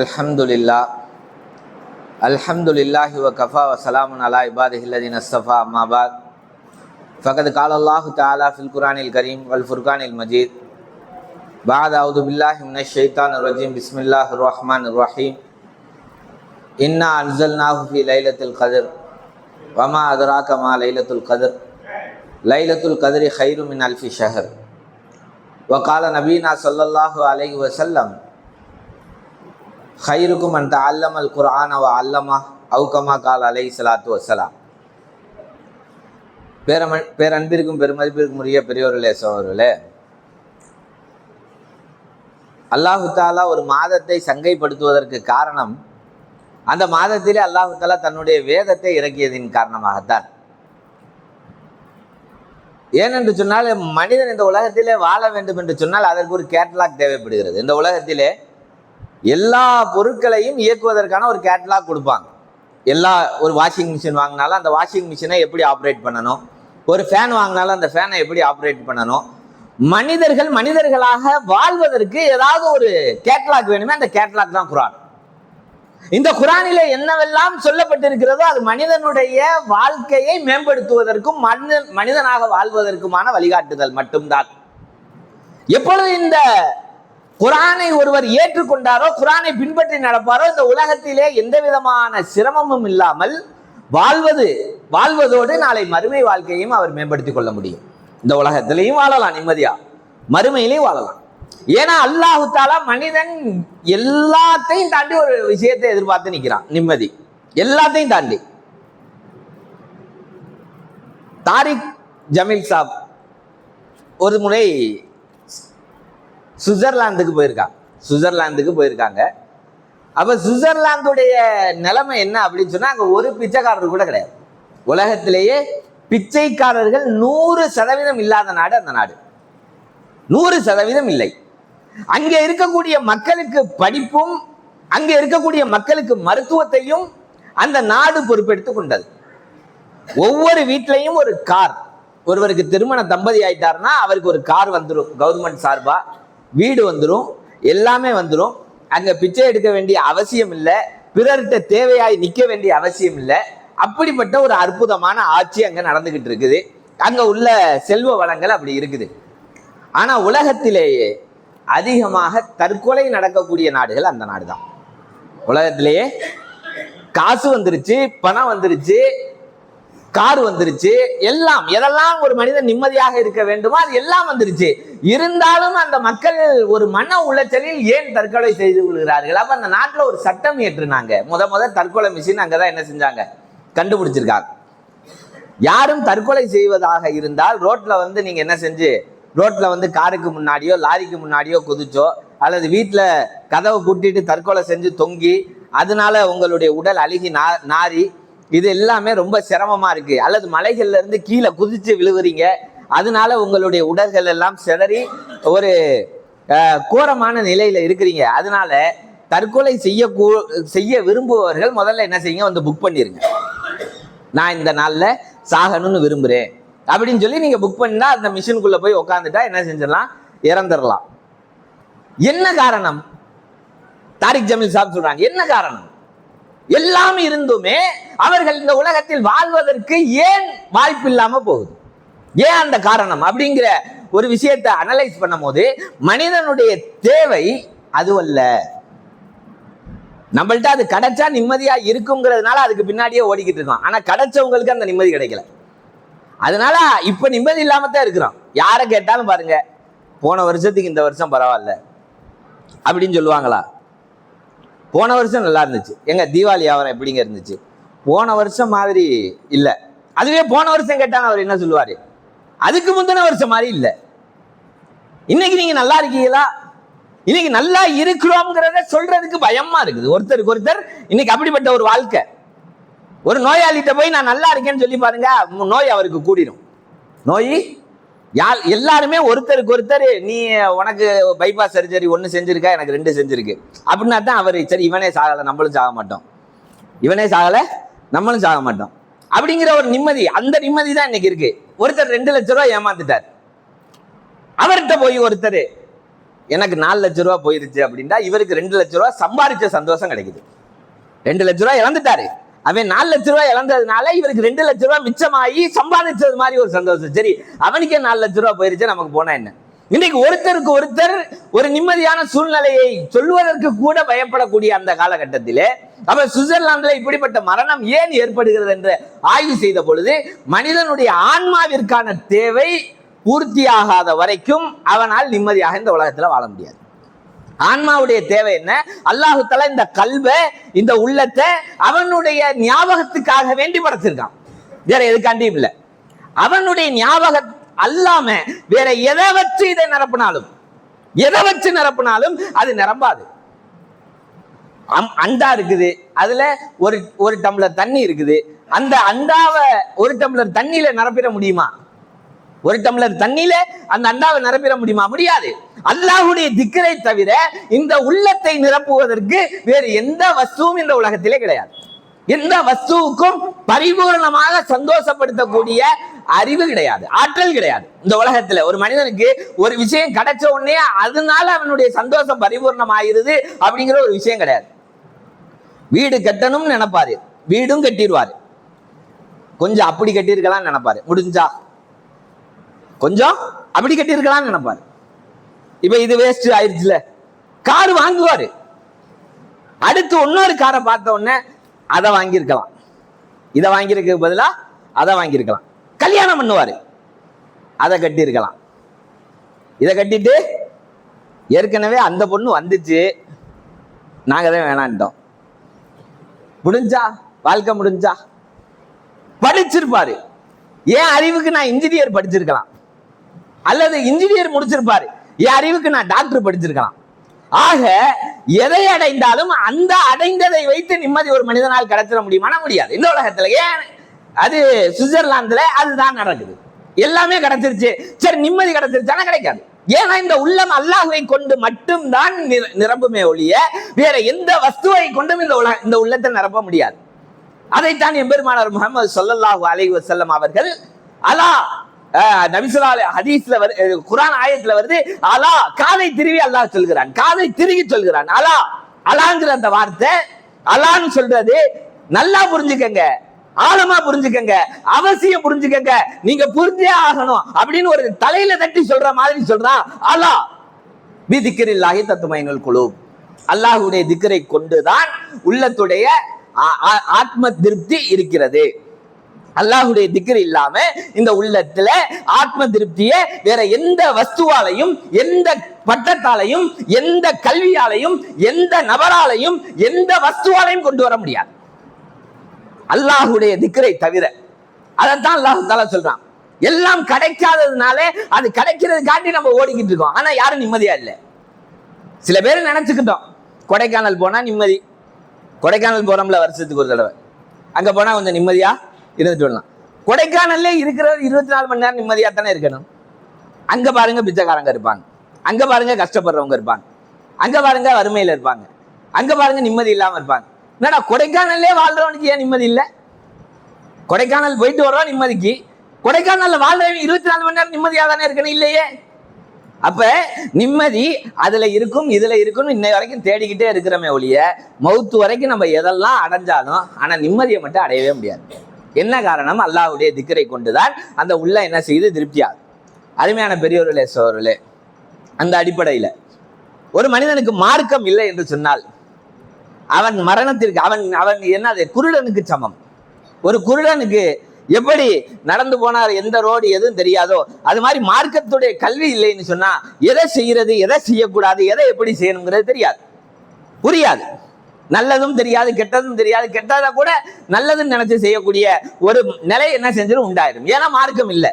الحمد لله الحمد لله وكفى وسلام على عباده الذين اصطفى أما بعد فقد قال الله تعالى في القرآن الكريم والفرقان المجيد بعد أعوذ بالله من الشيطان الرجيم بسم الله الرحمن الرحيم إنا أنزلناه في ليلة القدر وما أدراك ما ليلة القدر ليلة القدر خير من ألف شهر وقال نبينا صلى الله عليه وسلم ஹைருக்கும் அந்த அல்லமல் அல் குரான் அவ அல்லமா அவுகமா கால் அலை சலாத்து வசலாம் பேரமன் பேரன்பிற்கும் பெருமதிப்பிற்கும் உரிய பெரியோர்களே சோழர்களே அல்லாஹு தாலா ஒரு மாதத்தை சங்கைப்படுத்துவதற்கு காரணம் அந்த மாதத்திலே அல்லாஹு தாலா தன்னுடைய வேதத்தை இறக்கியதின் காரணமாகத்தான். ஏனென்று சொன்னால் மனிதன் இந்த உலகத்திலே வாழ வேண்டும் என்று சொன்னால் அதற்கு ஒரு கேட்லாக் தேவைப்படுகிறது. இந்த உலகத்திலே எல்லா பொருட்களையும் இயக்குவதற்கான ஒரு கேட்லாக் கொடுப்பாங்க. எல்லா ஒரு வாஷிங் மிஷின் வாங்கினாலும் அந்த வாஷிங் மிஷினை எப்படி ஆப்ரேட் பண்ணணும்? ஒரு ஃபேன் வாங்கினாலும் அந்த ஃபேனை எப்படி ஆப்ரேட் பண்ணணும்? மனிதர்கள் மனிதர்களாக வாழ்வதற்கு ஏதாவது ஒரு கேட்லாக் வேணுமே அந்த கேட்லாக் தான் குரான். இந்த குரானில என்னவெல்லாம் சொல்லப்பட்டிருக்கிறதோ அது மனிதனுடைய வாழ்க்கையை மேம்படுத்துவதற்கும் மனிதன் மனிதனாக வாழ்வதற்குமான வழிகாட்டுதல் மட்டும்தான். எப்பொழுது இந்த குரானை ஒருவர் ஏற்றுக்கொண்டாரோ குரானை பின்பற்றி நடப்பாரோ இந்த உலகத்திலே எந்த விதமான சிரமமும் இல்லாமல் வாழ்வது வாழ்வதோடு நாளை மறுமை வாழ்க்கையும் அவர் மேம்படுத்திக் கொள்ள முடியும். இந்த உலகத்திலையும் வாழலாம் நிம்மதியா? மறுமையிலையும் வாழலாம். ஏன்னா அல்லாஹு தாலா மனிதன் எல்லாத்தையும் தாண்டி ஒரு விஷயத்தை எதிர்பார்த்து நிற்கிறான் நிம்மதி. எல்லாத்தையும் தாண்டி. தாரிக் ஜமீல் சாப் ஒரு முறை சுவிட்சர்லாந்துக்கு போயிருக்காங்க. சுவிட்சர்லாந்துக்கு போயிருக்காங்க. அப்போ சுவிட்சர்லாந்துடைய நிலைமை என்ன அப்படின்னு சொன்னால் அங்கே ஒரு பிச்சைக்காரர் கூட கிடையாது. உலகத்திலேயே பிச்சைக்காரர்கள் நூறு சதவீதம் இல்லாத நாடு அந்த நாடு. நூறு சதவீதம் இல்லை. அங்கே இருக்கக்கூடிய மக்களுக்கு படிப்பும் அங்கே இருக்கக்கூடிய மக்களுக்கு மருத்துவத்தையும் அந்த நாடு பொறுப்பெடுத்து கொண்டது. ஒவ்வொரு வீட்லையும் ஒரு கார். ஒருவருக்கு திருமண தம்பதி ஆயிட்டாருன்னா அவருக்கு ஒரு கார் வந்துடும் கவர்மெண்ட் சார்பாக வீடு வந்துடும் எல்லாமே வந்துடும் அங்கே பிச்சை எடுக்க வேண்டிய அவசியம் இல்லை. பிறர்கிட்ட தேவையாய் நிற்க வேண்டிய அவசியம் இல்லை. அப்படிப்பட்ட ஒரு அற்புதமான ஆட்சி அங்கே நடந்துக்கிட்டு இருக்குது. அங்கே உள்ள செல்வ வளங்கள் அப்படி இருக்குது. ஆனால் உலகத்திலேயே அதிகமாக தற்கொலை நடக்கக்கூடிய நாடுகள் அந்த நாடு தான் உலகத்திலேயே காசு வந்துருச்சு பணம் வந்துருச்சு கார் வந்துருச்சு. எல்லாம் எதெல்லாம் ஒரு மனிதன் நிம்மதியாக இருக்க வேண்டுமோ அது எல்லாம் வந்துருச்சு. இருந்தாலும் அந்த மக்கள் ஒரு மன உளைச்சலில் ஏன் தற்கொலை செய்து கொள்கிறார்கள்? அப்ப அந்த நாட்டில் ஒரு சட்டம் ஏற்றுனாங்க முத முத தற்கொலை மிஷின் அங்கதான் என்ன செஞ்சாங்க? கண்டுபிடிச்சிருக்காங்க. யாரும் தற்கொலை செய்வதாக இருந்தால் ரோட்ல வந்து நீங்க என்ன செஞ்சு ரோட்ல வந்து காருக்கு முன்னாடியோ லாரிக்கு முன்னாடியோ குதிச்சோ அல்லது வீட்டில் கதவை கூட்டிட்டு தற்கொலை செஞ்சு தொங்கி அதனால உங்களுடைய உடல் அழுகி நா நாரி இது எல்லாமே ரொம்ப சிரமமா இருக்கு. அல்லது மலைகள்ல இருந்து கீழே குதிச்சு விழுவுறீங்க. அதனால உங்களுடைய உடல்கள் எல்லாம் சிதறி ஒரு கோரமான நிலையில இருக்கிறீங்க. அதனால தற்கொலை செய்ய செய்ய விரும்புபவர்கள் முதல்ல என்ன செய்யுங்க? வந்து புக் பண்ணிருங்க. நான் இந்த நாளில் சாகணும்னு விரும்புகிறேன் அப்படின்னு சொல்லி நீங்க புக் பண்ணா அந்த மிஷினுக்குள்ள போய் உட்காந்துட்டா என்ன செஞ்சிடலாம்? இறந்துடலாம். என்ன காரணம்? தாரிக் ஜமீல் சாப் சொல்றாங்க. என்ன காரணம்? எல்லாம் இருந்துமே அவர்கள் இந்த உலகத்தில் வாழ்வதற்கு ஏன் வாய்ப்பு இல்லாம போகுது? ஏன் அந்த காரணம்? அப்படிங்கிற ஒரு விஷயத்தை அனலைஸ் பண்ணும்போது மனிதனுடைய தேவை அதுவல்ல நம்மள்ட்ட அது கிடைச்சா நிம்மதியா இருக்குங்கிறதுனால அதுக்கு பின்னாடியே ஓடிக்கிட்டு இருக்கோம் ஆனா கிடைச்சவங்களுக்கு அந்த நிம்மதி கிடைக்கல. அதனால இப்ப நிம்மதி இல்லாம தான் இருக்கிறோம் யாரை கேட்டாலும் பாருங்க போன வருஷத்துக்கு இந்த வருஷம் பரவாயில்ல. அப்படின்னு சொல்லுவாங்களா? போன வருஷம் நல்லா இருந்துச்சு. எங்க தீபாவளி வியாபாரம் எப்படிங்க இருந்துச்சு? போன வருஷம் மாதிரி இல்லை. அதுவே போன வருஷம் கேட்டாங்க அவர் என்ன சொல்லுவார்? அதுக்கு முந்தின வருஷம் மாதிரி இல்லை. இன்னைக்கு நீங்க நல்லா இருக்கீங்களா? இன்னைக்கு நல்லா இருக்கிறோம்ங்கிறத சொல்றதுக்கு பயமா இருக்குது. ஒருத்தருக்கு ஒருத்தர் இன்னைக்கு அப்படிப்பட்ட ஒரு வாழ்க்கை. ஒரு நோயாளிகிட்ட போய் நான் நல்லா இருக்கேன்னு சொல்லி பாருங்க நோய் அவருக்கு கூடிடும் நோய் யார் எல்லாருமே ஒருத்தருக்கு ஒருத்தர் நீ உனக்கு பைபாஸ் சர்ஜரி ஒன்று செஞ்சிருக்கா? எனக்கு ரெண்டு செஞ்சிருக்கு. அப்படின்னா தான் அவர் சரி இவனே சாகலை நம்மளும் சாக மாட்டோம். இவனே சாகலை நம்மளும் சாக மாட்டோம். அப்படிங்கிற ஒரு நிம்மதி அந்த நிம்மதி தான் இன்னைக்கு இருக்கு. ஒருத்தர் ரெண்டு லட்ச ரூபா ஏமாந்துட்டார் அவர்கிட்ட போய் ஒருத்தர் எனக்கு நாலு லட்ச ரூபா போயிருச்சு அப்படின்னா இவருக்கு ரெண்டு லட்ச ரூபா சம்பாதிச்ச சந்தோஷம் கிடைக்குது. ரெண்டு லட்ச ரூபா இழந்துட்டாரு. அவன் நாலு லட்ச ரூபா இழந்ததுனால இவருக்கு ரெண்டு லட்ச ரூபாய் மிச்சமாகி சம்பாதிச்சது மாதிரி ஒரு சந்தோஷம். சரி அவனுக்கே நாலு லட்ச ரூபாய் போயிருச்சு நமக்கு போனா என்ன? இன்னைக்கு ஒருத்தருக்கு ஒருத்தர் ஒரு நிம்மதியான சூழ்நிலையை சொல்வதற்கு கூட பயப்படக்கூடிய அந்த காலகட்டத்திலே அப்ப சுவிட்சர்லாந்துல இப்படிப்பட்ட மரணம் ஏன் ஏற்படுகிறது என்று ஆய்வு செய்த பொழுது மனிதனுடைய ஆன்மாவிற்கான தேவை பூர்த்தியாகாத வரைக்கும் அவனால் நிம்மதியாக இந்த உலகத்தில் வாழ முடியாது. ஆன்மாவுடைய தேவை என்ன? அல்லாஹு தலா இந்த கல்வை இந்த உள்ளத்தை அவனுடைய ஞாபகத்துக்காக வேண்டி படைச்சிருக்கான். வேற எதுக்காண்டியும் இல்லை. அவனுடைய ஞாபகம் அல்லாம வேற எதை வச்சு இதை நிரப்பினாலும் எதை வச்சு நிரப்பினாலும் அது நிரம்பாது. அம்- அண்டா இருக்குது. அதுல ஒரு ஒரு டம்ளர் தண்ணி இருக்குது. அந்த அண்டாவை ஒரு டம்ளர் தண்ணியில நிரப்பிட முடியுமா? ஒரு டம்ளர் தண்ணியில அந்த அண்டாவை நிரப்பிட முடியுமா? முடியாது. அல்லாஹுடைய திக்கரை தவிர இந்த உள்ளத்தை நிரப்புவதற்கு வேறு எந்த வஸ்துவும் இந்த உலகத்திலே கிடையாது. எந்த வஸ்துவுக்கும் பரிபூர்ணமாக சந்தோஷப்படுத்தக்கூடிய அறிவு கிடையாது ஆற்றல் கிடையாது. இந்த உலகத்துல ஒரு மனிதனுக்கு ஒரு விஷயம் கிடைச்ச உடனே அதனால அவனுடைய சந்தோஷம் பரிபூர்ணமாயிருது அப்படிங்கிற ஒரு விஷயம் கிடையாது. வீடு கட்டணும்னு நினைப்பாரு வீடும் கட்டிடுவாரு கொஞ்சம் அப்படி கட்டியிருக்கலாம்னு நினைப்பாரு முடிஞ்சா? கொஞ்சம் அப்படி கட்டியிருக்கலாம்னு நினைப்பாரு. இப்ப இது வேஸ்ட் ஆயிடுச்சுல கார் வாங்குவாரு. அடுத்து இன்னொரு காரை பார்த்த உடனே அதை வாங்கியிருக்கலாம். இதை வாங்கியிருக்க பதிலாக அதை வாங்கியிருக்கலாம். கல்யாணம் பண்ணுவார். அதை கட்டியிருக்கலாம். இதை கட்டிட்டு ஏற்கனவே அந்த பொண்ணு வந்துச்சு. நாங்கள் தான் வேணான்ட்டோம். முடிஞ்சா? வாழ்க்கை முடிஞ்சா? படிச்சிருப்பாரு. ஏன் அறிவுக்கு நான் இன்ஜினியர் படிச்சிருக்கலாம். அல்லது இன்ஜினியர் முடிச்சிருப்பாரு. என் அறிவுக்கு நான் டாக்டர் படிச்சிருக்கலாம். ஆக எதை அடைந்தாலும் அந்த அடைந்ததை வைத்து நிம்மதி ஒரு மனிதனால் கடத்திட முடியுமானா முடியாது. இந்த உலகத்துல ஏன்? அது சுவிட்சர்லாந்துல அதுதான் நடக்குது. எல்லாமே கிடைச்சிருச்சு சரி நிம்மதி கிடைச்சிருச்சானா கிடைக்காது. ஏன்னா இந்த உள்ளம் அல்லாஹுவை கொண்டு மட்டும்தான் நிர- நிரம்புமே ஒழிய வேற எந்த வஸ்துவை கொண்டும் இந்த உலக இந்த உள்ளத்தை நிரப்ப முடியாது. அதைத்தான் எம்பெருமானார் முகமது சொல்லல்லாஹு அலைஹி வசல்லம் அவர்கள் அலா நபிசுல்லா ஹதீஸ்ல வரு குரான் ஆயத்துல வருது அலா காதை திருவி அல்லாஹ் சொல்கிறான். காதை திருவி சொல்கிறான். அலா அலாங்கிற அந்த வார்த்தை அலான்னு சொல்றது நல்லா புரிஞ்சுக்கங்க ஆழமா புரிஞ்சுக்கங்க அவசியம் புரிஞ்சுக்கங்க நீங்க புரிஞ்சே ஆகணும் அப்படின்னு ஒரு தலையில தட்டி சொல்ற மாதிரி சொல்றான் அலா. பி திக்கிரில்லாஹி தத்துமைனுல் குழு அல்லாஹுடைய திக்கரை கொண்டுதான் உள்ளத்துடைய ஆத்ம திருப்தி இருக்கிறது. அல்லாஹுடைய திக்ர் இல்லாம இந்த உள்ளத்துல ஆத்ம திருப்தியை வேற எந்த வஸ்துவாலையும் எந்த பட்டத்தாலையும் எந்த கல்வியாலையும் எந்த நபராலையும் எந்த வஸ்துவாலையும் கொண்டு வர முடியாது. அல்லாஹுடைய திக்ரை தவிர. அதைத்தான் அல்லாஹ் தாலா சொல்றான். எல்லாம் கிடைக்காததுனால அது கிடைக்கிறது காட்டி நம்ம ஓடிக்கிட்டு இருக்கோம். ஆனா யாரும் நிம்மதியா இல்லை. சில பேர் நினைச்சுக்கிட்டோம். கொடைக்கானல் போனா நிம்மதி. கொடைக்கானல் போறோம்ல வருஷத்துக்கு ஒரு தடவை. அங்க போனா கொஞ்சம் நிம்மதியா? இருந்துட்டு வரலாம் கொடைக்கானல்ல இருக்கிற இருபத்தி நாலு மணி நேரம் நிம்மதியாக தானே இருக்கணும்? அங்கே பாருங்க பிச்சைக்காரங்க இருப்பாங்க. அங்கே பாருங்க கஷ்டப்படுறவங்க இருப்பாங்க. அங்கே பாருங்க வறுமையில் இருப்பாங்க. அங்கே பாருங்க நிம்மதி இல்லாமல் இருப்பாங்க. என்னடா கொடைக்கானல்லே வாழ்றவனுக்கு ஏன் நிம்மதி இல்லை? கொடைக்கானல் போயிட்டு வர்றோம் நிம்மதிக்கு. கொடைக்கானல்ல வாழ்றவன் இருபத்தி நாலு மணி நேரம் நிம்மதியாக தானே இருக்கணும் இல்லையே? அப்ப நிம்மதி அதுல இருக்கும் இதுல இருக்கும் இன்னை வரைக்கும் தேடிக்கிட்டே இருக்கிறோமே ஒழிய மவுத்து வரைக்கும் நம்ம எதெல்லாம் அடைஞ்சாலும் ஆனா நிம்மதியை மட்டும் அடையவே முடியாது. என்ன காரணம்? அல்லாஹ்வுடைய திக்கரை கொண்டுதான் அந்த உள்ள என்ன செய்து திருப்தியாகும். அருமையான பெரியவர்களே சோர்களே அந்த அடிப்படையில ஒரு மனிதனுக்கு மார்க்கம் இல்லை என்று சொன்னால் அவன் மரணத்திற்கு அவன் அவன் என்னது? குருடனுக்கு சமம். ஒரு குருடனுக்கு எப்படி நடந்து போனார் எந்த ரோடு எதுவும் தெரியாதோ அது மாதிரி மார்க்கத்துடைய கல்வி இல்லைன்னு சொன்னா எதை செய்யறது எதை செய்யக்கூடாது எதை எப்படி செய்யணுங்கிறது தெரியாது. புரியாது. நல்லதும் தெரியாது கெட்டதும் தெரியாது. கெட்டதை கூட நல்லதுன்னு நினைச்சு செய்யக்கூடிய ஒரு நிலை என்ன செஞ்சிடும் உண்டாயிரும். ஏன்னா மார்க்கம் இல்லை.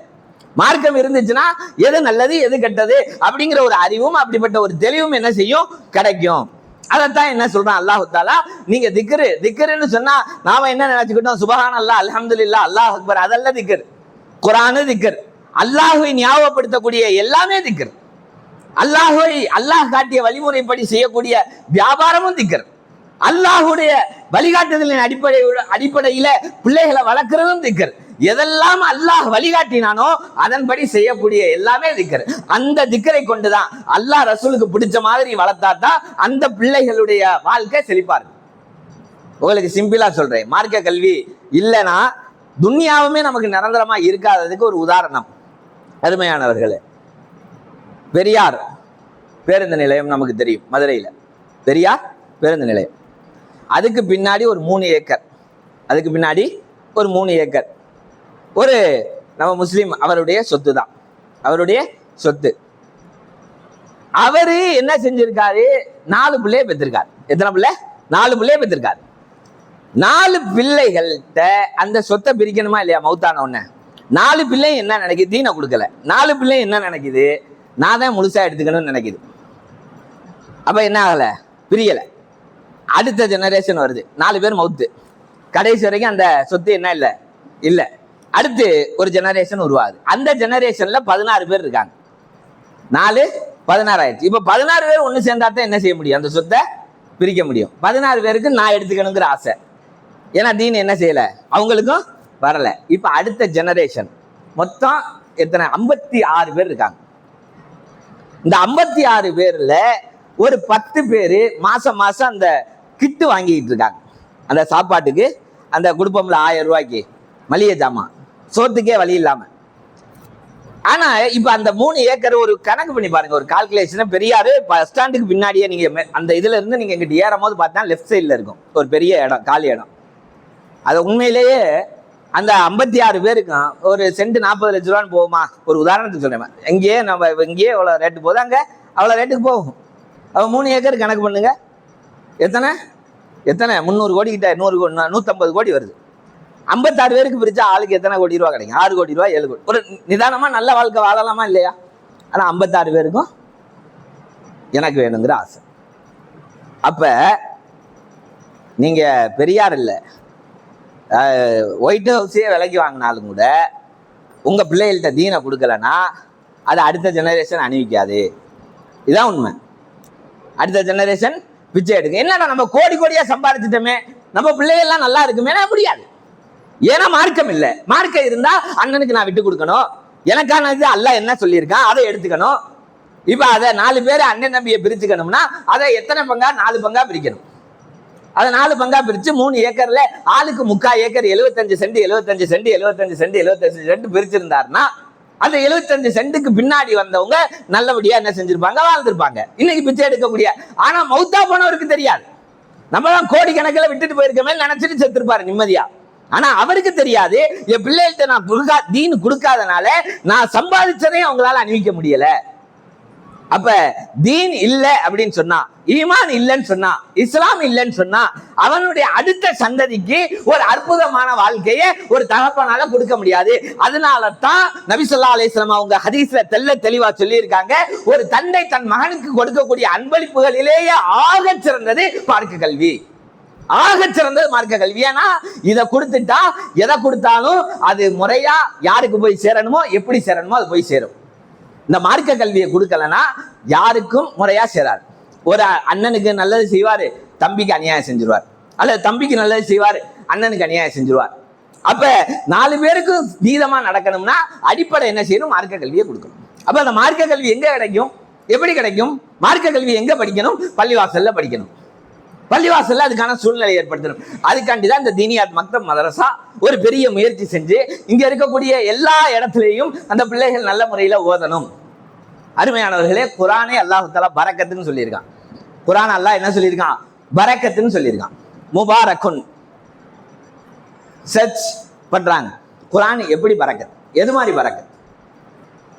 மார்க்கம் இருந்துச்சுன்னா எது நல்லது எது கெட்டது அப்படிங்கிற ஒரு அறிவும் அப்படிப்பட்ட ஒரு தெளிவும் என்ன செய்யும்? கிடைக்கும். அதைத்தான் என்ன சொல்றான் அல்லாஹு தாலா நீங்க திக்ரு திக்ருன்னு சொன்னா நாம என்ன நினைச்சுக்கிட்டோம்? சுபஹான் அல்லாஹ் இல்லா அல்லாஹ் அக்பர். அதெல்லாம் திக்ர். குரானு திக்ர். அல்லாஹுவை ஞாபகப்படுத்தக்கூடிய எல்லாமே திக்ர். அல்லாஹுவை அல்லாஹ் காட்டிய வழிமுறைப்படி செய்யக்கூடிய வியாபாரமும் திக்ர். அல்லாஹுடைய வழிகாட்டுதலின் அடிப்படை அடிப்படையில பிள்ளைகளை வளர்க்கிறதும் திக்கர். எதெல்லாம் அல்லாஹ் வழிகாட்டினானோ அதன்படி செய்யக்கூடிய எல்லாமே திக்கர். அந்த திக்கரை கொண்டுதான் அல்லாஹ் ரசூலுக்கு பிடிச்ச மாதிரி வளர்த்தாதான் அந்த பிள்ளைகளுடைய வாழ்க்கை செழிப்பாரு. உங்களுக்கு சிம்பிளா சொல்றேன். மார்க்க கல்வி இல்லைன்னா துன்யாவுமே நமக்கு நிரந்தரமா இருக்காததுக்கு ஒரு உதாரணம். அருமையானவர்களே பெரியார் பேருந்து நிலையம் நமக்கு தெரியும் மதுரையில். பெரியார் பேருந்து நிலையம். அதுக்கு பின்னாடி ஒரு மூணு ஏக்கர். அதுக்கு பின்னாடி ஒரு மூணு ஏக்கர். ஒரு நம்ம முஸ்லீம் அவருடைய சொத்து தான் அவருடைய சொத்து. அவரு என்ன செஞ்சிருக்காரு? நாலு பிள்ளைய பெற்றிருக்காரு. எத்தனை பிள்ளை? நாலு பிள்ளைய பெற்றிருக்காரு. நாலு பிள்ளைகள்கிட்ட அந்த சொத்தை பிரிக்கணுமா இல்லையா? மௌத்தான உடனே. நாலு பிள்ளை என்ன நினைக்குது? தீனை கொடுக்கல. நாலு பிள்ளை என்ன நினைக்குது? நான் தான் முழுசா எடுத்துக்கணும்னு நினைக்குது. அப்ப என்ன ஆகல? பிரியலை. அடுத்த ஜெனரேஷன் வருது. நாலு பேர் மவுத்து கடைசி வரைக்கும் அந்த சொத்து என்ன இல்லை? இல்லை. அடுத்து ஒரு ஜெனரேஷன் உருவாகுது. அந்த ஜெனரேஷன்ல பதினாறு பேர் இருக்காங்க. நாலு பதினாறு ஆயிடுச்சு இப்போ பதினாறு பேர் ஒன்று சேர்ந்தா தான் என்ன செய்ய முடியும்? அந்த சொத்தை பிரிக்க முடியும். பதினாறு பேருக்கு நான் எடுத்துக்கணுங்கிற ஆசை. ஏன்னா தீன் என்ன செய்யலை? அவங்களுக்கும் வரலை. இப்போ அடுத்த ஜெனரேஷன் மொத்தம் எத்தனை? ஐம்பத்தி ஆறு பேர் இருக்காங்க. இந்த ஐம்பத்தி ஆறு பேரில் ஒரு பத்து பேர் மாதம் மாதம் அந்த கிட்டு வாங்கிட்டு இருக்காங்க. அந்த சாப்பாட்டுக்கு அந்த குடும்பம்ல ஆயிரம் ரூபாய்க்கு மளிகை ஜாமான். சோத்துக்கே வழி இல்லாம. ஆனா இப்ப அந்த மூணு ஏக்கர் ஒரு கணக்கு பண்ணி பாருங்க. ஒரு கால்குலேஷன் பெரியாரு பஸ் ஸ்டாண்டுக்கு பின்னாடியே நீங்க அந்த இதுல இருந்து நீங்க இங்கிட்டு ஏறும் போது பார்த்தா லெஃப்ட் சைடில் இருக்கும். ஒரு பெரிய இடம் காலி இடம். அது உண்மையிலேயே அந்த ஐம்பத்தி ஆறு பேருக்கும் ஒரு சென்ட் நாற்பது லட்ச ரூபான்னு போகுமா? ஒரு உதாரணத்துக்கு சொல்றேன். எங்கேயே நம்ம இங்கேயே இவ்வளோ ரேட்டு போதும் அங்கே அவ்வளோ ரேட்டுக்கு போகும். அவன் மூணு ஏக்கர் கணக்கு பண்ணுங்க. எத்தனை? எத்தனை? முந்நூறு கோடி கிட்ட நூறு கோடி நூற்றம்பது கோடி வருது. ஐம்பத்தாறு பேருக்கு பிரித்தா ஆளுக்கு எத்தனை கோடி ரூபா கிடைக்கும்? ஆறு கோடி ரூபா ஏழு கோடி. ஒரு நிதானமாக நல்ல வாழ்க்கை வாழலாமா இல்லையா? ஆனால் ஐம்பத்தாறு பேருக்கும் எனக்கு வேணுங்கிற ஆசை. அப்போ நீங்கள் பெரியார் இல்லை. ஒயிட் ஹவுஸே விலைக்கு வாங்கினாலும் கூட உங்கள் பிள்ளைகள்கிட்ட தீனை கொடுக்கலன்னா அது அடுத்த ஜெனரேஷன் அணிவிக்காது. இதான் உண்மை. அடுத்த ஜெனரேஷன் பிச்சை எடுக்க. என்னடா நம்ம கோடி கோடியா சம்பாதிச்சிட்டோமே? நம்ம பிள்ளைகள்லாம் நல்லா இருக்குமே? முடியாது. ஏன்னா மார்க்கம் இல்லை. மார்க்கம் இருந்தா அண்ணனுக்கு நான் விட்டு கொடுக்கணும். எனக்கானது அல்ல என்ன சொல்லியிருக்கான்? அதை எடுத்துக்கணும். இப்போ அதை நாலு பேர் அண்ணன் நம்பியை பிரிச்சுக்கணும்னா அதை எத்தனை பங்கா? நாலு பங்கா பிரிக்கணும். அதை நாலு பங்கா பிரிச்சு மூணு ஏக்கர்ல ஆளுக்கு முக்கா ஏக்கர் எழுபத்தஞ்சு சென்ட் எழுபத்தஞ்சு சென்ட் எழுபத்தஞ்சு சென்ட் எழுபத்தஞ்சு சென்ட் பிரிச்சிருந்தாருன்னா அந்த எழுபத்தஞ்சு சென்ட்டுக்கு பின்னாடி வந்தவங்க நல்லபடியா என்ன செஞ்சிருப்பாங்க? வாழ்ந்திருப்பாங்க. இன்னைக்கு பிச்சை எடுக்கக்கூடிய ஆனா மௌத்தா போனவருக்கு தெரியாது. நம்ம தான் கோடி கணக்கில் விட்டுட்டு போயிருக்கமே நினைச்சிட்டு செத்துருப்பாரு நிம்மதியா. ஆனா அவருக்கு தெரியாது. என் பிள்ளைகள்ட்ட நான் கொடுக்கா தீனு கொடுக்காதனால நான் சம்பாதிச்சதையும் அவங்களால அணிவிக்க முடியல. அப்ப தீன் இல்ல அப்படின்னு சொன்னா ஈமான் இல்லைன்னு சொன்னா இஸ்லாம் இல்லைன்னு சொன்னா அவனுடைய அடுத்த சந்ததிக்கு ஒரு அற்புதமான வாழ்க்கையை ஒரு தகப்பனால கொடுக்க முடியாது. அதனால தான் நபிசல்லா அலிஸ்லாம் அவங்க ஹதீஸ்ல தெல்ல தெளிவா சொல்லியிருக்காங்க. ஒரு தந்தை தன் மகனுக்கு கொடுக்கக்கூடிய அன்பளிப்புகளிலேயே ஆக சிறந்தது பார்க்க கல்வி. ஆக சிறந்தது மார்க்க கல்வி. ஏன்னா இதை கொடுத்துட்டா எதை கொடுத்தாலும் அது முறையா யாருக்கு போய் சேரணுமோ எப்படி சேரணுமோ அது போய் சேரும். இந்த மார்க்க கல்வியை கொடுக்கலனா யாருக்கும் முறையா சேராது. ஒரு அண்ணனுக்கு நல்லது செய்வாரு தம்பிக்கு அநியாயம் செஞ்சிருவார். அல்லது தம்பிக்கு நல்லது செய்வார் அண்ணனுக்கு அநியாயம் செஞ்சிருவார். அப்ப நாலு பேருக்கு நீதமா நடக்கணும்னா அடிப்படை என்ன செய்யணும்? மார்க்க கல்வியை கொடுக்கணும். அப்ப அந்த மார்க்க கல்வி எங்க கிடைக்கும்? எப்படி கிடைக்கும்? மார்க்க கல்வி எங்க படிக்கணும்? பள்ளிவாசல்ல படிக்கணும். பள்ளிவாசல்ல அதுக்கான சூழ்நிலை ஏற்படுத்தணும். அதுக்காண்டி தான் இந்த தீனியாத் மக்தப் மதரசா ஒரு பெரிய முயற்சி செஞ்சு இங்க இருக்கக்கூடிய எல்லா இடத்துலையும் அந்த பிள்ளைகள் நல்ல முறையில ஓதணும். அருமையானவர்களே குரானே அல்லாஹ் பறக்கத்துன்னு பரக்கத்துன்னு சொல்லியிருக்கான். குரான் அல்லாஹ் என்ன சொல்லியிருக்கான்? பரக்கத்துன்னு சொல்லியிருக்கான். முபாரக்குன். சர்ச் பண்றாங்க. குரான் எப்படி பறக்கத் எது மாதிரி பறக்கத்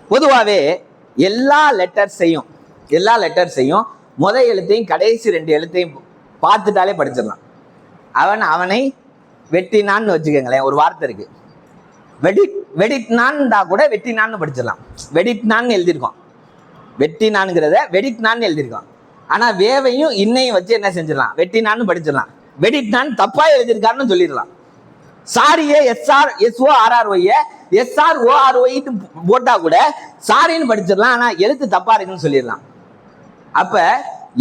பொதுவாகவே எல்லா லெட்டர்ஸையும் எல்லா லெட்டர்ஸையும் முத எழுத்தையும் கடைசி ரெண்டு எழுத்தையும் பார்த்துட்டாலே படிச்சிடலாம். அவன் அவனை வெட்டினான்னு வச்சுக்கோங்களேன் ஒரு வார்த்தை இருக்கு. வெடிட் வெடிட்னான்டா கூட வெட்டினான்னு படிச்சிடலாம். வெடிட்னான்னு எழுதியிருக்கோம் வெட்டினான்ங்கிறத வெடிட்னான்னு எழுதியிருக்கோம் ஆனால் வேவையும் இன்னையும் வச்சு என்ன செஞ்சிடலாம்? வெட்டினான்னு படிச்சிடலாம். வெடிட்னான் தப்பா எழுதியிருக்காருன்னு சொல்லிடலாம். சாரியே SR SO RR SR OR white போட்டால் கூட சாரின்னு படிச்சிடலாம் ஆனால் எழுத்து தப்பா இருக்குன்னு சொல்லிடலாம். அப்போ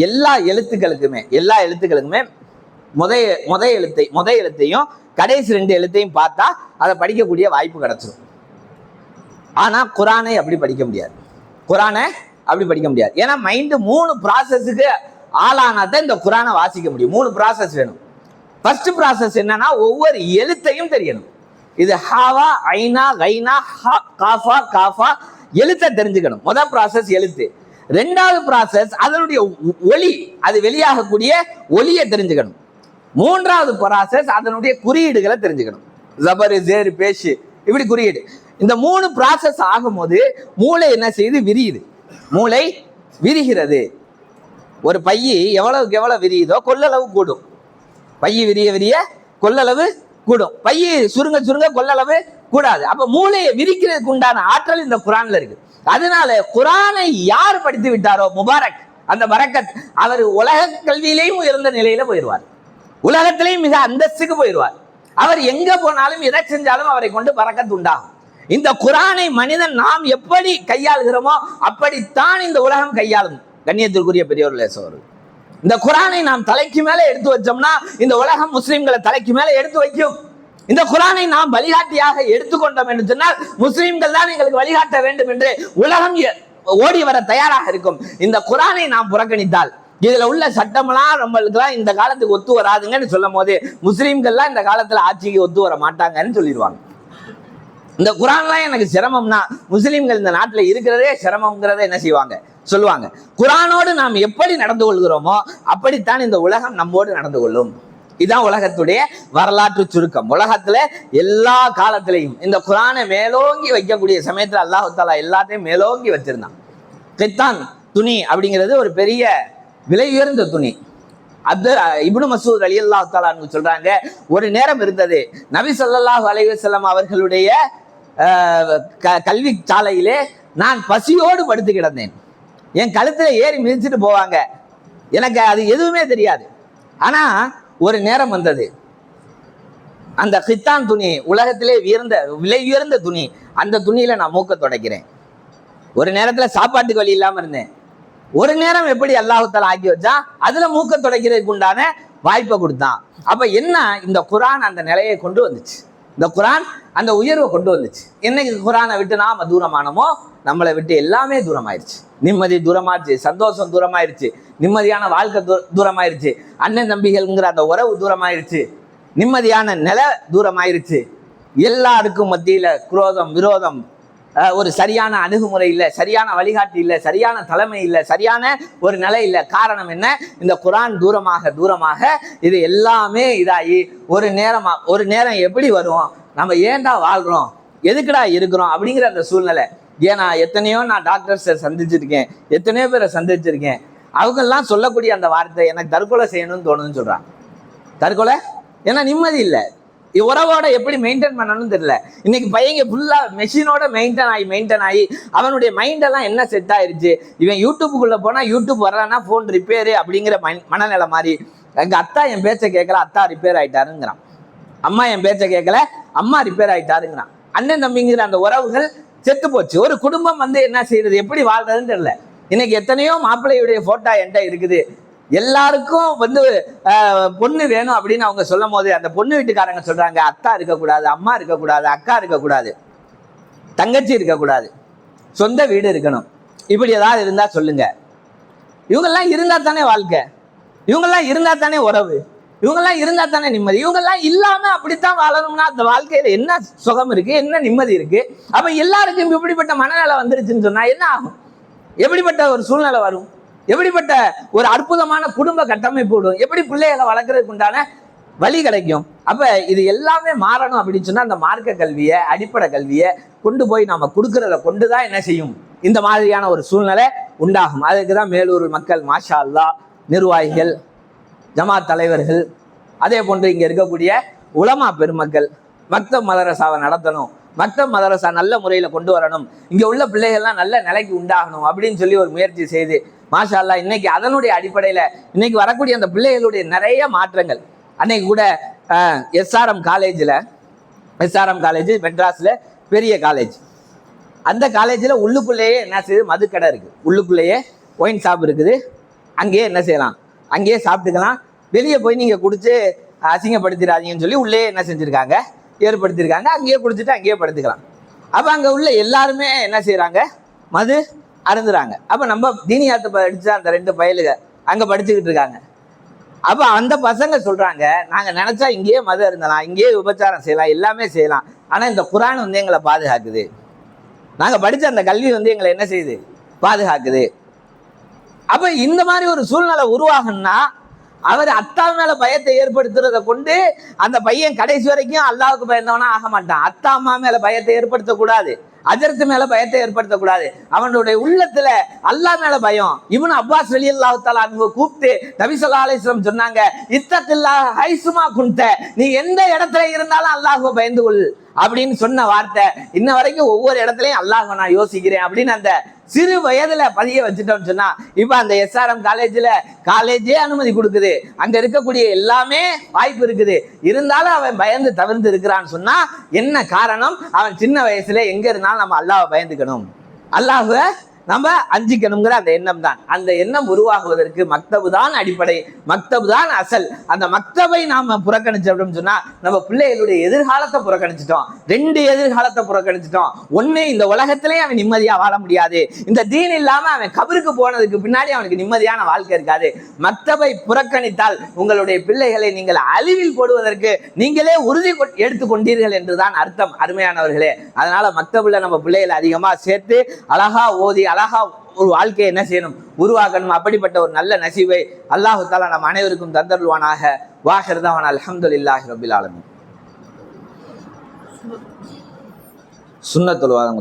எல்லா எழுத்துக்களுக்குமே எல்லா எழுத்துக்களுக்குமே முதைய முத எழுத்தை முதல் எழுத்தையும் கடைசி ரெண்டு எழுத்தையும் பார்த்தா அதை படிக்கக்கூடிய வாய்ப்பு கிடைச்சிரும். ஆனால் குரானை அப்படி படிக்க முடியாது. குரானை அப்படி படிக்க முடியாது. ஏன்னா மைண்டு மூணு ப்ராசஸுக்கு ஆளானா தான் இந்த குரானை வாசிக்க முடியும். மூணு ப்ராசஸ் வேணும். ஃபர்ஸ்ட் ப்ராசஸ் என்னன்னா ஒவ்வொரு எழுத்தையும் தெரியணும். இது ஹாவா ஐனா கைனா ஹா காஃபா காஃபா எழுத்தை தெரிஞ்சுக்கணும். முதல் ப்ராசஸ் எழுத்து. ரெண்டாவது ப்ராசஸ் அதனுடைய ஒளி ஒலி அது வெளியாகக்கூடிய ஒலியை தெரிஞ்சுக்கணும். மூன்றாவது ப்ராசஸ் அதனுடைய குறியீடுகளை தெரிஞ்சுக்கணும். ஜபரு ஜேரு பேஷு இப்படி குறியீடு. இந்த மூணு ப்ராசஸ் ஆகும்போது மூளை என்ன செய்யுது? விரியுது. மூளை விரிகிறது. ஒரு பைய எவ்வளவுக்கு எவ்வளவு விரியுதோ கொள்ளளவு கூடும். பைய விரிய விரிய கொள்ளளவு கூடும். பைய சுருங்க சுருங்க கொள்ளளவு கூடாது. அப்ப மூளையை விரிக்கிறதுக்கு உண்டான ஆற்றல் இந்த குரான்ல இருக்கு. அதனால குரானை யார் படித்து விட்டாரோ முபாரக் அந்த பரக்கத் அவர் உலக கல்வியிலையும் உயர்ந்த நிலையில போயிடுவார். உலகத்திலையும் மிக அந்தஸ்துக்கு போயிடுவார். அவர் எங்க போனாலும் எதை செஞ்சாலும் அவரை கொண்டு பறக்கத்து உண்டாகும். இந்த குரானை மனிதன் நாம் எப்படி கையாளுகிறோமோ அப்படித்தான் இந்த உலகம் கையாளும். கண்ணியத்திற்குரிய பெரியவர்களே சோறு இந்த குரானை நாம் தலைக்கு மேலே எடுத்து வச்சோம்னா இந்த உலகம் முஸ்லிம்களை தலைக்கு மேலே எடுத்து வைக்கும். இந்த குரானை நாம் வழிகாட்டியாக எடுத்துக்கொண்டோம் என்று சொன்னால் முஸ்லிம்கள் தான் எங்களுக்கு வழிகாட்ட வேண்டும் என்று உலகம் ஓடி வர தயாராக இருக்கும். இந்த குரானை நாம் புறக்கணித்தால் இதுல உள்ள சட்டமெல்லாம் நம்மளுக்குலாம் இந்த காலத்துக்கு ஒத்து வராதுங்கன்னு சொல்லும் போது முஸ்லீம்கள்லாம் இந்த காலத்துல ஆட்சிக்கு ஒத்து வர மாட்டாங்கன்னு சொல்லிடுவாங்க. இந்த குரான்லாம் எனக்கு சிரமம்னா முஸ்லீம்கள் இந்த நாட்டில் இருக்கிறதே சிரமங்கிறத என்ன செய்வாங்க? சொல்லுவாங்க. குரானோடு நாம் எப்படி நடந்து கொள்கிறோமோ அப்படித்தான் இந்த உலகம் நம்மோடு நடந்து கொள்ளும். இதுதான் உலகத்துடைய வரலாற்று சுருக்கம். உலகத்துல எல்லா காலத்திலையும் இந்த குரானை மேலோங்கி வைக்கக்கூடிய சமயத்துல அல்லாஹாலா எல்லாத்தையும் மேலோங்கி வச்சிருந்தான். கித்தான் துணி அப்படிங்கிறது ஒரு பெரிய விலை உயர்ந்த துணி. அப்து இப்னு மசூத் அலி அல்லா சொல்றாங்க ஒரு நேரம் இருந்தது. நபி ஸல்லல்லாஹு அலைவசல்லாம் அவர்களுடைய க- கல்வி சாலையிலே நான் பசியோடு படுத்து கிடந்தேன். என் கழுத்துல ஏறி மிதிச்சிட்டு போவாங்க. எனக்கு அது எதுவுமே தெரியாது. ஆனா ஒரு நேரம் வந்தது. அந்த ஹித்தான் துணி உலகத்திலே உயர்ந்த விலை உயர்ந்த துணி. அந்த துணியில நான் மூக்க தொடக்கிறேன். ஒரு நேரத்துல சாப்பாட்டுக்கு வழி இல்லாம இருந்தேன். ஒரு நேரம் எப்படி அல்லாஹுத்தால ஆக்கி வச்சா அதுல மூக்க துடைக்கிறதுக்கு உண்டான வாய்ப்பை கொடுத்தான். அப்ப என்ன இந்த குரான் அந்த நிலையை கொண்டு வந்துச்சு? இந்த குரான் அந்த உயர்வை கொண்டு வந்துச்சு. என்னைக்கு குரானை விட்டு நாம தூரமானமோ நம்மளை விட்டு எல்லாமே தூரமாயிருச்சு. நிம்மதி தூரமாயிருச்சு சந்தோஷம் தூரமாயிருச்சு நிம்மதியான வாழ்க்கை தூ தூரமாயிருச்சு அண்ணன் தம்பிகள்ங்கிற அந்த உறவு தூரமாயிருச்சு நிம்மதியான நில தூரமாயிருச்சு. எல்லாருக்கும் மத்தியில் குரோதம் விரோதம் ஒரு சரியான அணுகுமுறை இல்லை சரியான வழிகாட்டி இல்லை சரியான தலைமை இல்லை சரியான ஒரு நிலை இல்லை. காரணம் என்ன? இந்த குரான் தூரமாக தூரமாக இது எல்லாமே இதாகி ஒரு நேரமா ஒரு நேரம் எப்படி வரும்? நம்ம ஏன்டா வாழ்கிறோம் எதுக்குடா இருக்கிறோம்? அப்படிங்கிற அந்த சூழ்நிலை. ஏன்னா எத்தனையோ நான் டாக்டர்ஸை சந்திச்சிருக்கேன். எத்தனையோ பேரை சந்திச்சிருக்கேன். அவங்கெல்லாம் சொல்லக்கூடிய அந்த வார்த்தை எனக்கு தற்கொலை செய்யணும்னு தோணுதுன்னு சொல்கிறான் தற்கொலை? ஏன்னா நிம்மதி இல்லை. உறவோட எப்படி மெயின்டைன் பண்ணணும்னு தெரியல. இன்னைக்கு பையங்க ஃபுல்லா மெஷினோட மெயின்டைன் ஆகி மெயின்டைன் ஆகி அவனுடைய மைண்டெல்லாம் என்ன செட் ஆயிருச்சு? இவன் யூடியூப்புக்குள்ள போனா யூடியூப் வரலன்னா ஃபோன் ரிப்பேரு அப்படிங்கிற மன- மனநிலை மாதிரி எங்க அத்தா என் பேச்சை கேட்கல அத்தா ரிப்பேர் ஆயிட்டாருங்கிறான். அம்மா என் பேச்சை கேட்கல அம்மா ரிப்பேர் ஆயிட்டாருங்கிறான். அண்ணன் தம்பிங்கிற அந்த உறவுகள் செத்து போச்சு. ஒரு குடும்பம் வந்து என்ன செய்யறது எப்படி வாழ்றதுன்னு தெரியல. இன்னைக்கு எத்தனையோ மாப்பிள்ளையுடைய போட்டோ என்கிட்ட இருக்குது. எல்லாருக்கும் வந்து பொண்ணு வேணும் அப்படின்னு அவங்க சொல்லும் போது அந்த பொண்ணு வீட்டுக்காரங்க சொல்றாங்க அத்தா இருக்கக்கூடாது அம்மா இருக்கக்கூடாது அக்கா இருக்கக்கூடாது தங்கச்சி இருக்கக்கூடாது சொந்த வீடு இருக்கணும். இப்படி ஏதாவது இருந்தா சொல்லுங்க. இவங்கெல்லாம் இருந்தா தானே வாழ்க்கை. இவங்கெல்லாம் இருந்தா தானே உறவு. இவங்கெல்லாம் இருந்தா தானே நிம்மதி. இவங்கெல்லாம் இல்லாம அப்படித்தான் வாழணும்னா அந்த வாழ்க்கையில என்ன சுகம் இருக்கு என்ன நிம்மதி இருக்கு? அப்ப எல்லாருக்கும் இப்படிப்பட்ட மனநிலை வந்துருச்சுன்னு சொன்னா என்ன ஆகும்? எப்படிப்பட்ட ஒரு சூழ்நிலை வரும்? எப்படிப்பட்ட ஒரு அற்புதமான குடும்ப கட்டமைப்பு விடும்? எப்படி பிள்ளைகளை வளர்க்கறதுக்கு உண்டான வழி கிடைக்கும்? அப்போ இது எல்லாமே மாறணும் அப்படின்னு சொன்னால் அந்த மார்க்க கல்வியை அடிப்படை கல்வியை கொண்டு போய் நம்ம கொடுக்கறத கொண்டு தான் என்ன செய்யும்? இந்த மாதிரியான ஒரு சூழ்நிலை உண்டாகும். அதுக்கு தான் மேலூர் மக்கள் மாஷா அல்லா நிர்வாகிகள் ஜமாத் தலைவர்கள் அதே போன்று இங்கே இருக்கக்கூடிய உலமா பெருமக்கள் மக்த மதரசாவை நடத்தணும். மக்த மதரசா நல்ல முறையில் கொண்டு வரணும். இங்கே உள்ள பிள்ளைகள்லாம் நல்ல நிலைக்கு உண்டாகணும் அப்படின்னு சொல்லி ஒரு முயற்சி செய்து மாஷா அல்லாஹ் இன்னைக்கு அதனுடைய அடிப்படையில் இன்னைக்கு வரக்கூடிய அந்த பிள்ளைகளுடைய நிறைய மாற்றங்கள். அன்னைக்கு கூட எஸ்ஆர்எம் காலேஜில் எஸ்ஆர்எம் காலேஜ் மெட்ராஸில் பெரிய காலேஜ் அந்த காலேஜில் உள்ளுக்குள்ளேயே என்ன செய்யுது? மதுக்கடை இருக்குது உள்ளுக்குள்ளேயே ஒயின் ஷாப் இருக்குது. அங்கேயே என்ன செய்யலாம்? அங்கேயே சாப்பிட்டுக்கலாம். வெளியே போய் நீங்கள் குடிச்சு அசிங்கப்படுத்திடாதீங்கன்னு சொல்லி உள்ளே என்ன செஞ்சுருக்காங்க? ஏற்படுத்தியிருக்காங்க அங்கேயே குடிச்சிட்டு அங்கேயே படுத்துக்கலாம். அப்போ அங்கே உள்ள எல்லாருமே என்ன செய்கிறாங்க மது அறந்துறாங்க அப்போ நம்ம தீனியாத்தை படிச்சா அந்த ரெண்டு பயலுக அங்கே படிச்சுக்கிட்டு இருக்காங்க. அப்போ அந்த பசங்க சொல்கிறாங்க நாங்கள் நினச்சா இங்கேயே மதம் இருந்தலாம் இங்கேயே உபச்சாரம் செய்யலாம் எல்லாமே செய்யலாம். ஆனால் இந்த குரான் வந்து எங்களை பாதுகாக்குது. நாங்கள் படித்த அந்த கல்வி வந்து எங்களை என்ன செய்யுது? பாதுகாக்குது. அப்போ இந்த மாதிரி ஒரு சூழ்நிலை உருவாகணும்னா அவர் அத்தா மேல பயத்தை ஏற்படுத்துறத கொண்டு அந்த பையன் கடைசி வரைக்கும் அல்லாவுக்கு பயந்தவனா ஆக மாட்டான். அத்தா அம்மா மேல பயத்தை ஏற்படுத்தக்கூடாது. அஜர்த்து மேல பயத்தை ஏற்படுத்தக்கூடாது. அவனுடைய உள்ளத்துல அல்லாஹ் மேல பயம். இவன் அப்பாஸ் வெளி அல்லாஹால அன்பு கூப்பிட்டு நபிசல்லா அலிஸ்லம் சொன்னாங்க இத்தத்தில்லா ஹைசுமா குண்ட நீ எந்த இடத்துல இருந்தாலும் அல்லாஹுவ பயந்து கொள். அப்படின்னு சொன்ன வார்த்தை இன்ன வரைக்கும் ஒவ்வொரு இடத்துலையும் அல்லாஹ் நான் யோசிக்கிறேன் அப்படின்னு அந்த சிறு வயதுல பதிய வச்சுட்டோம்னு சொன்னா இப்ப அந்த எஸ்ஆர்எம் காலேஜ்ல காலேஜே அனுமதி கொடுக்குது. அங்க இருக்கக்கூடிய எல்லாமே வாய்ப்பு இருக்குது. இருந்தாலும் அவன் பயந்து தவிர்த்து இருக்கிறான்னு சொன்னா என்ன காரணம்? அவன் சின்ன வயசுல எங்க இருந்தாலும் நம்ம அல்லாவை பயந்துக்கணும். அல்லாஹ நம்ம அஞ்சிக்கணுங்கிற அந்த எண்ணம் தான். அந்த எண்ணம் உருவாகுவதற்கு மக்தபு தான் அடிப்படை மக்தபு தான் அசல். அந்த மக்தபை நாம புறக்கணிச்சோம் சொன்னா நம்ம பிள்ளைகளுடைய எதிர்காலத்தை புறக்கணிச்சிட்டோம். ரெண்டு எதிர்காலத்தை புறக்கணிச்சிட்டோம். ஒண்ணு இந்த உலகத்திலே அவன் நிம்மதியா வாழ முடியாது. இந்த தீன் இல்லாம அவன் கபருக்கு போனதுக்கு பின்னாடி அவனுக்கு நிம்மதியான வாழ்க்கை இருக்காது. மக்தபை புறக்கணித்தால் உங்களுடைய பிள்ளைகளை நீங்கள் அழிவில் போடுவதற்கு நீங்களே உறுதி கொ- எடுத்துக்கொண்டீர்கள் என்றுதான் அர்த்தம் அருமையானவர்களே. அதனால மக்தபுல நம்ம பிள்ளைகளை அதிகமா சேர்த்து அழகா ஓதி அழகா ஒரு வாழ்க்கையை என்ன செய்யணும்? உருவாக்கணும். அப்படிப்பட்ட ஒரு நல்ல நசீவை அல்லாஹு தாலா நம் அனைவருக்கும் தந்தருவானாக அலமது இல்லாஹி ரபில் ஆலமீன். சுன்னத்துல் வாதம்